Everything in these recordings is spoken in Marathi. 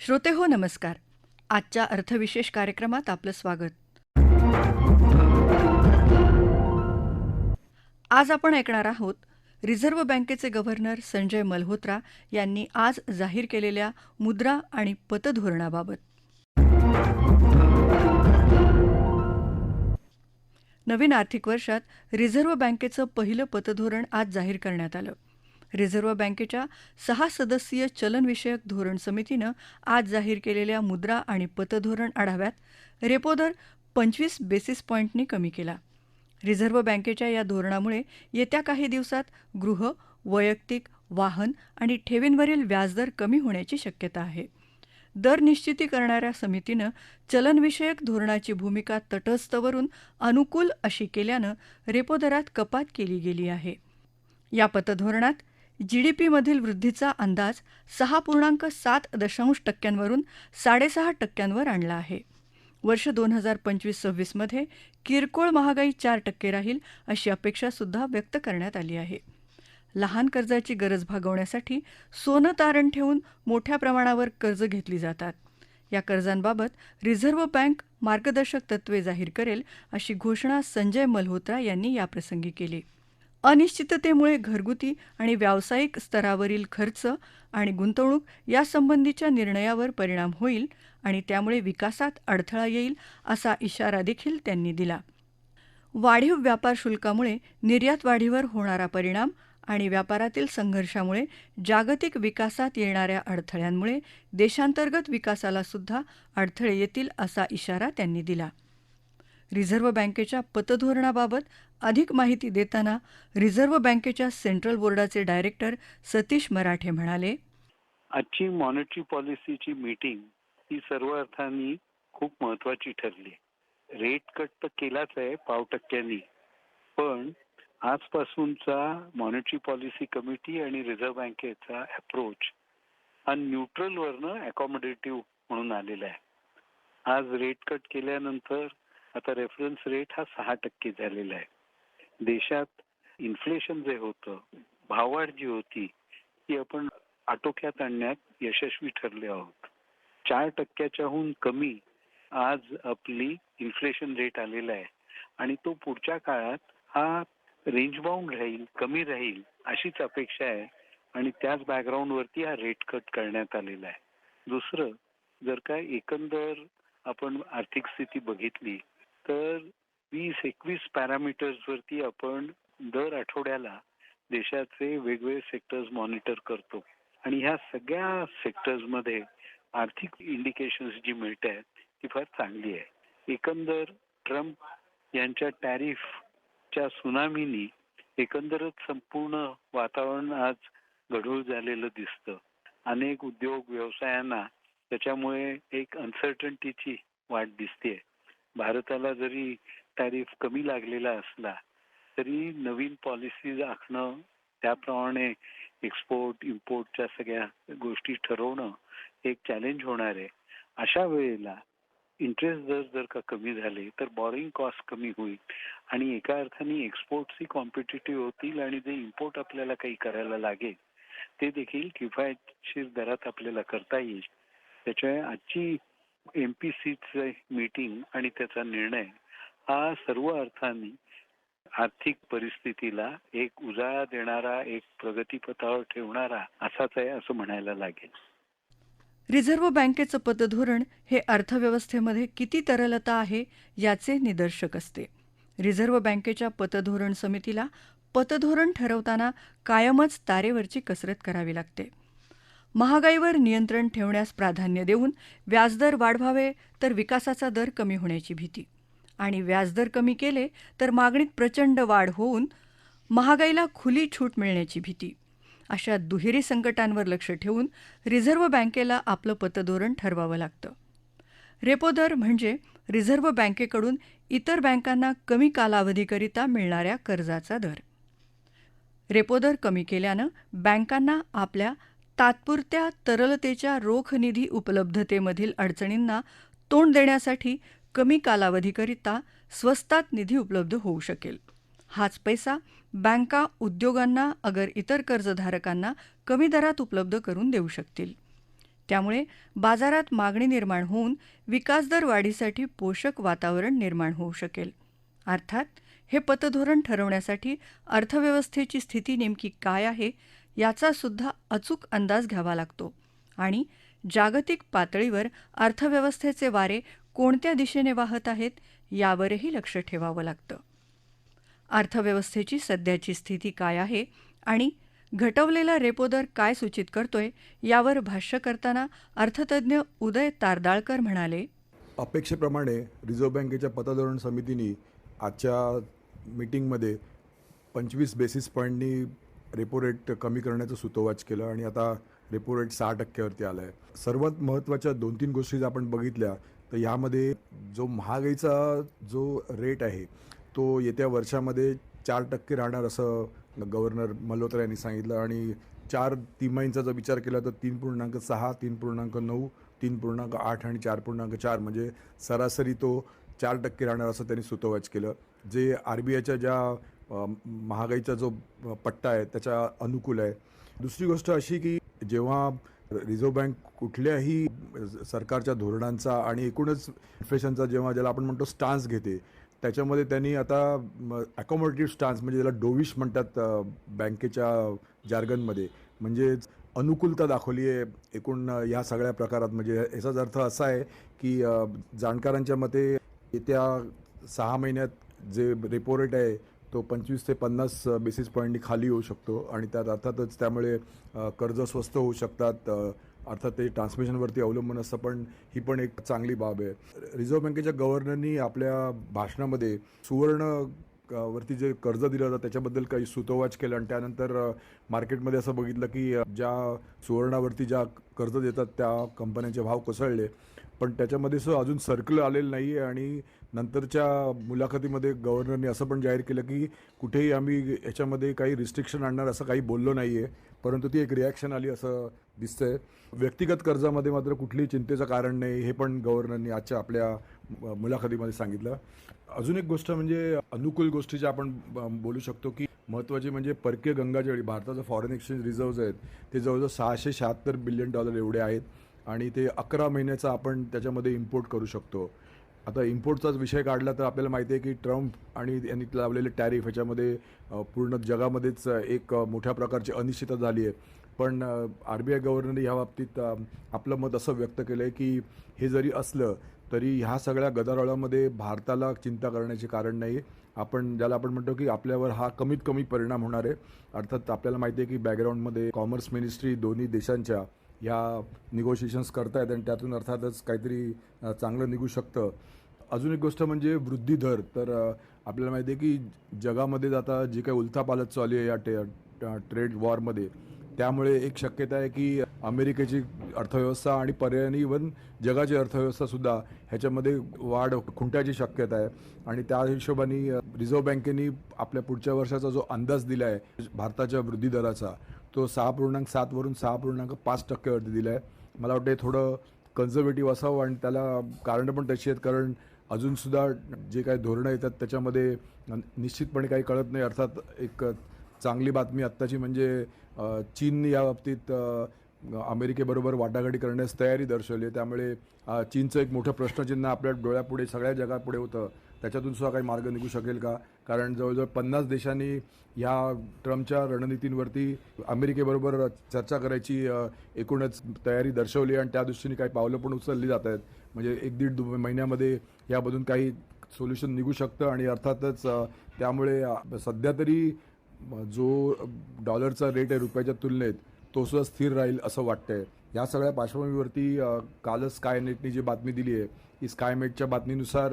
श्रोते हो नमस्कार. आजच्या अर्थविशेष कार्यक्रमात आपलं स्वागत. आज आपण ऐकणार आहोत रिझर्व्ह बँकेचे गव्हर्नर संजय मल्होत्रा यांनी आज जाहीर केलेल्या मुद्रा आणि पतधोरणाबाबत. नवीन आर्थिक वर्षात रिझर्व्ह बँकेचं पहिलं पतधोरण आज जाहीर करण्यात आलं. रिझर्व्ह बँकेच्या सहा सदस्यीय चलनविषयक धोरण समितीनं आज जाहीर केलेल्या मुद्रा आणि पतधोरण आढाव्यात रेपो दर पंचवीस बेसिस पॉईंटनी कमी केला. रिझर्व्ह बँकेच्या या धोरणामुळे येत्या काही दिवसात गृह वैयक्तिक वाहन आणि ठेवींवरील व्याजदर कमी होण्याची शक्यता आहे. दर निश्चिती करणाऱ्या समितीनं चलनविषयक धोरणाची भूमिका तटस्थवरून अनुकूल अशी केल्यानं रेपो दरात कपात केली गेली आहे. या पतधोरणात जीडीपीमधील वृद्धीचा अंदाज सहा पूर्णांक सात दशांश टक्क्यांवरून साडेसहा टक्क्यांवर आणला आहे. वर्ष दोन हजार पंचवीस सव्वीसमध्ये किरकोळ महागाई चार टक्के राहील अशी अपेक्षा सुद्धा व्यक्त करण्यात आली आहे. लहान कर्जाची गरज भागवण्यासाठी सोनं तारण ठेवून मोठ्या प्रमाणावर कर्ज घेतली जातात. या कर्जांबाबत रिझर्व्ह बँक मार्गदर्शक तत्वे जाहीर करेल अशी घोषणा संजय मल्होत्रा यांनी याप्रसंगी केली. अनिश्चिततेमुळे घरगुती आणि व्यावसायिक स्तरावरील खर्च आणि गुंतवणूक यासंबंधीच्या निर्णयावर परिणाम होईल आणि त्यामुळे विकासात अडथळा येईल असा इशारा देखील त्यांनी दिला. वाढीव व्यापार शुल्कामुळे निर्यात वाढीवर होणारा परिणाम आणि व्यापारातील संघर्षामुळे जागतिक विकासात येणाऱ्या अडथळ्यांमुळे देशांतर्गत विकासाला सुद्धा अडथळे येतील असा इशारा त्यांनी दिला. रिझर्व्ह बँकेच्या पतधोरणाबाबत अधिक माहिती देताना रिझर्व्ह बँकेच्या सेंट्रल बोर्डाचे डायरेक्टर सतीश मराठे म्हणाले आजची मॉनिटरी पॉलिसीची मीटिंग ही सर्व अर्थाने खूप महत्वाची ठरली. रेट कट तर केलाच आहे पाव टक्क्यांनी. पण आजपासूनचा मॉनिटरी पॉलिसी कमिटी आणि रिझर्व्ह बँकेचा अप्रोच हा न्यूट्रल वरनं अकॉमोडेटिव्ह म्हणून आलेला आहे. आज रेट कट केल्यानंतर आता रेफरन्स रेट हा सहा टक्के झालेला आहे. देशात इन्फ्लेशन जे होतं भाववाढ जी होती ती आपण आटोक्यात आणण्यात यशस्वी ठरले आहोत. चार टक्क्याच्याहून कमी आज आपली इन्फ्लेशन रेट आलेला आहे. आणि तो पुढच्या काळात हा रेंज बाउंड राहील कमी राहील अशीच अपेक्षा आहे. आणि त्याच बॅकग्राऊंड वरती हा रेट कट करण्यात आलेला आहे. दुसरं जर का एकंदर आपण आर्थिक स्थिती बघितली तर वीस एकवीस पॅरामीटर्स वरती आपण दर आठवड्याला देशाचे वेगवेगळे सेक्टर्स मॉनिटर करतो. आणि ह्या सगळ्या सेक्टर्समध्ये आर्थिक इंडिकेशन्स जी मिळत आहेत ती फार चांगली आहे एकंदर ट्रम्प यांच्या टॅरिफच्या सुनामीनी एकंदरच संपूर्ण वातावरण आज गढूळ झालेलं दिसतं. अनेक उद्योग व्यवसायांना त्याच्यामुळे एक अनसर्टन्टीची वाट दिसते भारताला जरी टॅरिफ कमी लागलेला असला तरी नवीन पॉलिसीज आखणं त्याप्रमाणे एक्सपोर्ट इम्पोर्टच्या सगळ्या गोष्टी ठरवणं एक चॅलेंज होणार आहे. अशा वेळेला इंटरेस्ट दर जर का कमी झाले तर बॉरिंग कॉस्ट कमी होईल आणि एका अर्थाने एक्सपोर्टही कॉम्पिटेटिव्ह होतील आणि जे इम्पोर्ट आपल्याला काही करायला लागेल ते देखील किफायतशीर दरात आपल्याला करता येईल. त्याच्यामुळे आजची एम पी सीचे मीटिंग आणि त्याचा निर्णय हा सर्व अर्थाने आर्थिक परिस्थितीला एक उजाळा देणारा एक प्रगतीपथावर ठेवणारा असाच आहे असं म्हणायला लागेल. रिझर्व्ह बँकेचं पतधोरण हे अर्थव्यवस्थेमध्ये किती तरलता आहे याचे निदर्शक असते. रिझर्व्ह बँकेच्या पतधोरण समितीला पतधोरण ठरवताना कायमच तारेवरची कसरत करावी लागते. महागाईवर नियंत्रण ठेवण्यास प्राधान्य देऊन व्याजदर वाढवावे तर विकासाचा दर कमी होण्याची भीती. आणि व्याजदर कमी केले तर मागणीत प्रचंड वाढ होऊन महागाईला खुली छूट मिळण्याची भीती. अशा दुहेरी संकटांवर लक्ष ठेवून रिझर्व्ह बँकेला आपलं पतधोरण ठरवावं लागतं. रेपो दर म्हणजे रिझर्व्ह बँकेकडून इतर बँकांना कमी कालावधीकरिता मिळणाऱ्या कर्जाचा दर. रेपो दर कमी केल्यानं बँकांना आपल्या तात्पुरत्या तरलतेच्या रोख निधी उपलब्धतेमधील अडचणींना तोंड देण्यासाठी कमी कालावधीकरिता स्वस्तात निधी उपलब्ध होऊ शकेल. हाच पैसा बँका उद्योगांना अगर इतर कर्जधारकांना कमी दरात उपलब्ध करून देऊ शकतील. त्यामुळे बाजारात मागणी निर्माण होऊन विकासदर वाढीसाठी पोषक वातावरण निर्माण होऊ शकेल. अर्थात हे पतधोरण ठरवण्यासाठी अर्थव्यवस्थेची स्थिती नेमकी काय आहे याचा सुद्धा अचूक अंदाज घ्यावा लागतो. आणि जागतिक पातळीवर अर्थव्यवस्थेचे वारे कोणत्या दिशेने वाहत आहेत यावरही लक्ष ठेवावं लागतं. अर्थव्यवस्थेची सध्याची स्थिती काय आहे आणि घटवलेला रेपो दर काय सूचित करतोय यावर भाष्य करताना अर्थतज्ज्ञ उदय तारदाळकर म्हणाले अपेक्षेप्रमाणे रिझर्व्ह बँकेच्या पतधोरण समितीने आजच्या मीटिंगमध्ये पंचवीस बेसिस पॉईंटनी रेपो रेट कमी करण्याचं सुतोवाच केलं आणि आता रेपो रेट सहा टक्क्यावरती आला आहे सर्वात महत्त्वाच्या दोन तीन गोष्टी जर आपण बघितल्या तर यामध्ये जो महागाईचा जो रेट आहे तो येत्या वर्षामध्ये चार टक्के राहणार असं गव्हर्नर मल्होत्रा यांनी सांगितलं आणि चार तिमाहींचा जर विचार केला तर तीन पूर्णांक सहा तीन पूर्णांक नऊ तीन पूर्णांक आठ आणि चार पूर्णांक चार म्हणजे सरासरी तो चार टक्के राहणार असं त्यांनी सुतोवाच केलं. जे आर बी आयच्या ज्या महागाईचा जो पट्टा आहे त्याच्या अनुकूल आहे. दुसरी गोष्ट अशी की जेव्हा रिझर्व्ह बँक कुठल्याही सरकारच्या धोरणांचा आणि एकूणच इन्फ्लेशनचा जेव्हा ज्याला आपण म्हणतो स्टान्स घेते त्याच्यामध्ये त्यांनी आता अकोमोडेटिव्ह स्टान्स म्हणजे ज्याला डोविश म्हणतात बँकेच्या जार्गनमध्ये म्हणजेच अनुकूलता दाखवली आहे. एकूण ह्या या सगळ्या प्रकारात म्हणजे याचाच अर्थ असा आहे की जाणकारांच्या मते येत्या सहा महिन्यात जे रेपो रेट आहे तो पंचवीस ते पन्नास बेसिस पॉईंटनी खाली होऊ शकतो. आणि त्यात अर्थातच त्यामुळे कर्ज स्वस्त होऊ शकतात. अर्थात ते ट्रान्समिशनवरती अवलंबून असतं पण ही पण एक चांगली बाब आहे. रिझर्व्ह बँकेच्या गव्हर्नरनी आपल्या भाषणामध्ये सुवर्ण वरती जे कर्ज दिलं होतं त्याच्याबद्दल काही सुतोवाच केलं. आणि त्यानंतर मार्केटमध्ये असं बघितलं की ज्या सुवर्णावरती ज्या कर्ज देतात त्या कंपन्यांचे भाव कोसळले. पण त्याच्यामध्ये सो अजून सर्कल आलेलं नाही आहे आणि नंतरच्या मुलाखतीमध्ये गव्हर्नरने असं पण जाहीर केलं की कुठेही आम्ही याच्यामध्ये काही रिस्ट्रिक्शन आणणार असं काही बोललो नाही आहे परंतु ती एक रिॲक्शन आली असं दिसतंय. व्यक्तिगत कर्जामध्ये मात्र कुठलीही चिंतेचं कारण नाही हे पण गव्हर्नरने आजच्या आपल्या मुलाखतीमध्ये सांगितलं. अजून एक गोष्ट म्हणजे अनुकूल गोष्टीच्या आपण ब- बोलू शकतो की महत्त्वाची म्हणजे परकीय गंगाजळी भारताचं फॉरेन एक्सचेंज रिझर्व्ज आहेत ते जवळजवळ सहाशे शहात्तर बिलियन डॉलर एवढे आहेत आणि ते अकरा महिन्याचा आपण त्याच्यामध्ये इम्पोर्ट करू शकतो. आता इम्पोर्टचाच विषय काढला तर आपल्याला माहिती आहे की ट्रम्प आणि यांनी लावलेले टॅरिफ ह्याच्यामध्ये पूर्ण जगामध्येच एक मोठ्या प्रकारची अनिश्चितता झाली आहे. पण आर बी आय गव्हर्नरने ह्या बाबतीत आपलं मत असं व्यक्त केलं आहे की हे जरी असलं तरी ह्या सगळ्या गदारोळामध्ये भारताला चिंता करण्याचे कारण नाही आपण ज्याला आपण म्हणतो की आपल्यावर हा कमीत कमी परिणाम होणार आहे. अर्थात आपल्याला माहिती आहे की बॅकग्राऊंडमध्ये कॉमर्स मिनिस्ट्री दोन्ही देशांच्या ह्या निगोशिएशन्स करतायत आणि त्यातून अर्थातच काहीतरी चांगलं निघू शकतं. अजून एक गोष्ट म्हणजे वृद्धी दर. तर आपल्याला माहिती आहे की जगामध्ये जाता जी काही उलथापालथ चालू आहे या टे ट्रेड वॉरमध्ये त्यामुळे एक शक्यता आहे की अमेरिकेची अर्थव्यवस्था आणि पर्यायाने इवन जगाची अर्थव्यवस्थासुद्धा ह्याच्यामध्ये वाढ खुंटायची शक्यता आहे. आणि त्या हिशोबाने रिझर्व्ह बँकेने आपल्या पुढच्या वर्षाचा जो अंदाज दिला आहे भारताच्या वृद्धी दराचा तो सहा पूर्णांक सातवरून सहा पूर्णांक पाच टक्क्यावरती दिला आहे. मला वाटतं थोडं कन्झर्वेटिव्ह असावं आणि त्याला कारणं पण तशी आहेत. कारण अजूनसुद्धा जे काही धोरणं येतात त्याच्यामध्ये निश्चितपणे काही कळत नाही. अर्थात एक चांगली बातमी आत्ताची म्हणजे चीन चीनने या बाबतीत अमेरिकेबरोबर वाटाघाटी करण्यास तयारी दर्शवली आहे. त्यामुळे चीनचं एक मोठं प्रश्नचिन्ह आपल्या डोळ्यापुढे सगळ्या जगापुढे होतं. त्याच्यातून सुद्धा काही मार्ग निघू शकेल का? कारण जवळजवळ पन्नास देशांनी ह्या ट्रम्पच्या रणनीतींवरती अमेरिकेबरोबर चर्चा करायची एकूणच तयारी दर्शवली आणि त्या दृष्टीने काही पावलं पण उचलली जात आहेत. म्हणजे एक दीड दु- महिन्यामध्ये यामधून काही सोल्युशन निघू शकतं. आणि अर्थातच त्यामुळे सध्या तरी जो डॉलरचा रेट आहे रुपयाच्या तुलनेत तो सुद्धा स्थिर राहील असं वाटतंय. या सगळ्या पार्श्वभूमीवरती कालच स्कायनेटने जी बातमी दिली आहे की स्कायमेटच्या बातमीनुसार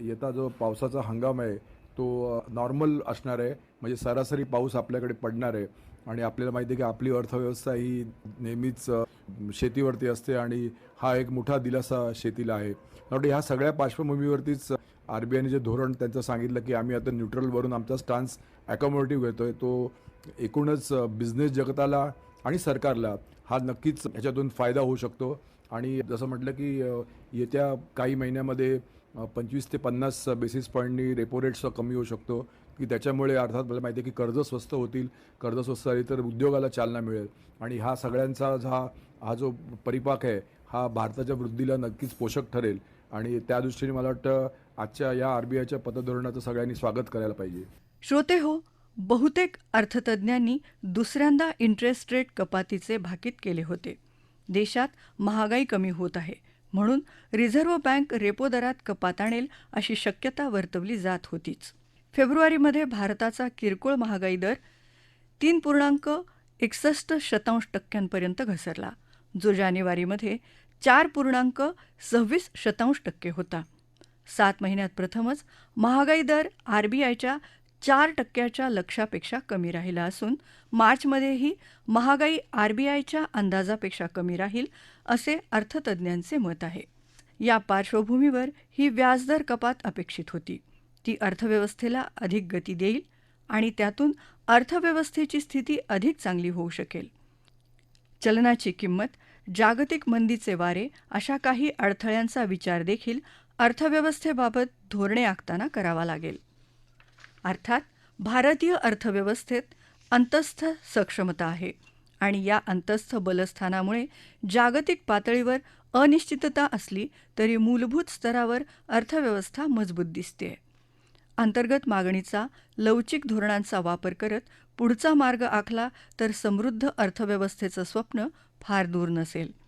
येता जो पावसाचा हंगाम आहे तो नॉर्मल असणार आहे. म्हणजे सरासरी पाऊस आपल्याकडे पडणार आहे. आणि आपल्याला माहिती आहे की आपली अर्थव्यवस्था ही नेहमीच शेतीवरती असते आणि हा एक मोठा दिलासा शेतीला आहे. ह्या सगळ्या पार्श्वभूमीवरतीच आर बी आयने जे धोरण त्यांचं सांगितलं की आम्ही आता न्यूट्रलवरून आमचा स्टान्स अकोमोडेटिव्ह घेतोय तो एकूणच बिझनेस जगताला आणि सरकारला हा नक्कीच याच्यातून फायदा होऊ शकतो. आणि जसं म्हटलं की येत्या काही महिन्यामध्ये पंचवीस ते पन्नास बेसिस पॉईंटनी रेपो रेट्स कमी होऊ शकतो की त्याच्यामुळे अर्थात मला माहिती आहे की कर्ज स्वस्त होतील कर्ज स्वस्त झाली तर उद्योगाला चालना मिळेल. आणि हा सगळ्यांचा हा हा जो परिपाक आहे हा भारताच्या वृद्धीला नक्कीच पोषक ठरेल. आणि त्या दृष्टीने मला वाटतं आजच्या या आरबीआयच्या पतधोरणाचं सगळ्यांनी स्वागत करायला पाहिजे. श्रोते हो बहुतेक अर्थतज्ज्ञांनी दुसऱ्यांदा इंटरेस्ट रेट कपातीचे भाकीत केले होते. देशात महागाई कमी होत आहे. म्हणून रिझर्व्ह बँक रेपो दरात कपात आणेल अशी शक्यता वर्तवली जात होतीच. फेब्रुवारीमध्ये भारताचा किरकोळ महागाई दर तीन पूर्णांक एकसष्ट शतांश टक्क्यांपर्यंत घसरला. जो जानेवारीमध्ये चार पूर्णांक सव्वीस शतांश टक्के होता. सात महिन्यात प्रथमच महागाई दर आरबीआयच्या चार टक्क्याच्या लक्ष्यापेक्षा कमी राहिला असून मार्चमध्येही महागाई आरबीआयच्या अंदाजापेक्षा कमी राहील असे अर्थतज्ज्ञांचे मत आहे. या पार्श्वभूमीवर ही व्याजदर कपात अपेक्षित होती. ती अर्थव्यवस्थेला अधिक गती देईल आणि त्यातून अर्थव्यवस्थेची स्थिती अधिक चांगली होऊ शकेल. चलनाची किंमत जागतिक मंदीचे वारे अशा काही अडथळ्यांचा विचार देखील अर्थव्यवस्थेबाबत धोरणे आखताना करावा लागेल. अर्थात भारतीय अर्थव्यवस्थेत अंतस्थ सक्षमता आहे आणि या अंतस्थ बलस्थानामुळे जागतिक पातळीवर अनिश्चितता असली तरी मूलभूत स्तरावर अर्थव्यवस्था मजबूत दिसते. अंतर्गत मागणीचा लवचिक धोरणांचा वापर करत पुढचा मार्ग आखला तर समृद्ध अर्थव्यवस्थेचं स्वप्न फार दूर नसेल.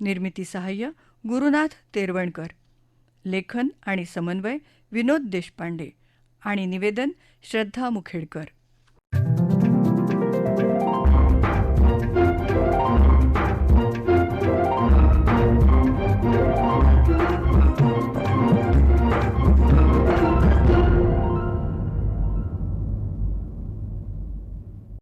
निर्मिती सहाय्य गुरुनाथ तेरवणकर. लेखन आणि समन्वय विनोद देशपांडे आणि निवेदन श्रद्धा मुखेडकर.